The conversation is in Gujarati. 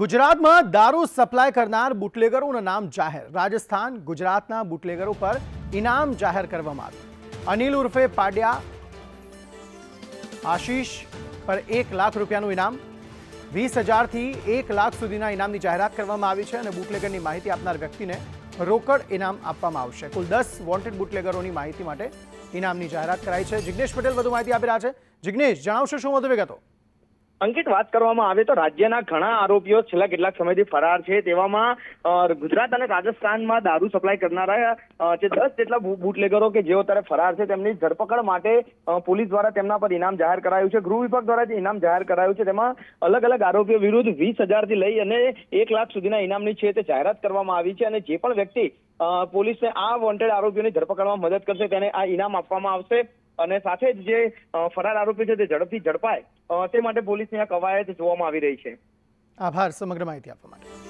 ગુજરાતમાં દારૂ સપ્લાય કરનાર બુટલેગરોનું નામ જાહેર. રાજસ્થાન ગુજરાતના બુટલેગરો પર ઇનામ જાહેર કરવામાં આવ્યું. અનિલ ઉર્ફે પાડ્યા આશીષ પર એક લાખ રૂપિયાનું ઇનામ. વીસ હજારથી એક લાખ સુધીના ઇનામની જાહેરાત કરવામાં આવી છે અને બુટલેગરની માહિતી આપનાર વ્યક્તિને રોકડ ઇનામ આપવામાં આવશે. કુલ દસ વોન્ટેડ બુટલેગરોની માહિતી માટે ઇનામની જાહેરાત કરાઈ છે. જિગ્નેશ પટેલ વધુ માહિતી આપી રહ્યા છે. જિગ્નેશ, જણાવશો શું વધુ વિગતો? અંકિત, વાત કરવામાં આવે તો રાજ્યના ઘણા આરોપીઓ છેલ્લા કેટલાક સમયથી ફરાર છે. તેવામાં ગુજરાત અને રાજસ્થાનમાં દારૂ સપ્લાય કરનારા જે દસ જેટલા બુટલેગરો કે જેઓ અત્યારે ફરાર છે, તેમની ધરપકડ માટે પોલીસ દ્વારા તેમના પર ઇનામ જાહેર કરાયું છે. ગૃહ વિભાગ દ્વારા જે ઇનામ જાહેર કરાયું છે, તેમાં અલગ અલગ આરોપીઓ વિરુદ્ધ વીસ હજારથી લઈ અને એક લાખ સુધીના ઇનામની છે તે જાહેરાત કરવામાં આવી છે અને જે પણ વ્યક્તિ પોલીસને આ વોન્ટેડ આરોપીઓની ધરપકડમાં મદદ કરશે, તેને આ ઇનામ આપવામાં આવશે. અને સાથે જ જે ફરાર આરોપી છે તે ઝડપથી ઝડપાય તે માટે પોલીસની આ કવાયત જોવામાં આવી રહી છે. આભાર, સમગ્ર માહિતી આપવા માટે.